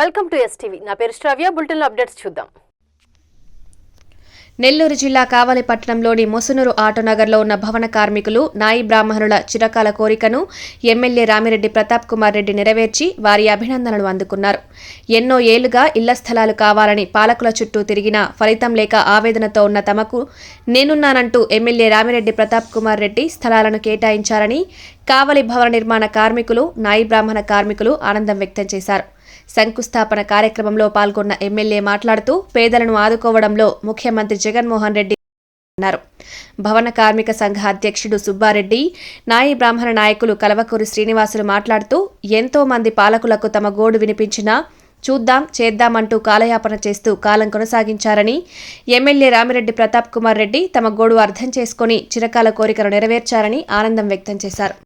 Welcome to STV నా పేరు శ్రావ్య. Bulletin updates చూద్దాం. నెల్లూరు జిల్లా కావలి పట్టణంలోని ముసునూరు ఆటోనగర్లో ఉన్న భవన కార్మికులు నాయి బ్రాహ్మణుల చిరకాల కోరికను ఎమ్మెల్యే రామిరెడ్డి ప్రతాప్ కుమార్ రెడ్డి నెరవేర్చి వారి అభినందనలు అందుకున్నారు. ఎన్నో ఏళ్ళుగా ఇళ్ళ స్థలాలు కావాలని పాలకుల చుట్టూ తిరిగినా ఫలితం లేక ఆవేదనతో ఉన్న తమకు నేనున్నానంటూ ఎమ్మెల్యే రామిరెడ్డి ప్రతాప్ కుమార్ రెడ్డి స్థలాలను కేటాయించారని కావలి భవన నిర్మాణ కార్మికులు నాయి బ్రాహ్మణ కార్మికులు ఆనందం వ్యక్తం చేశారు. శంకుస్థాపన కార్యక్రమంలో పాల్గొన్న ఎమ్మెల్యే మాట్లాడుతూ పేదలను ఆదుకోవడంలో ముఖ్యమంత్రి జగన్మోహన్ రెడ్డి అన్నారు. భవన కార్మిక సంఘ అధ్యక్షుడు సుబ్బారెడ్డి నాయి బ్రాహ్మణ నాయకులు కలవకూరి శ్రీనివాసులు మాట్లాడుతూ ఎంతో మంది పాలకులకు తమ గోడు వినిపించినా చూద్దాం చేద్దామంటూ కాలయాపన చేస్తూ కాలం కొనసాగించారని ఎమ్మెల్యే రామిరెడ్డి ప్రతాప్ కుమార్ రెడ్డి తమ గోడు అర్థం చేసుకుని చిరకాల కోరికను నెరవేర్చారని ఆనందం వ్యక్తం చేశారు.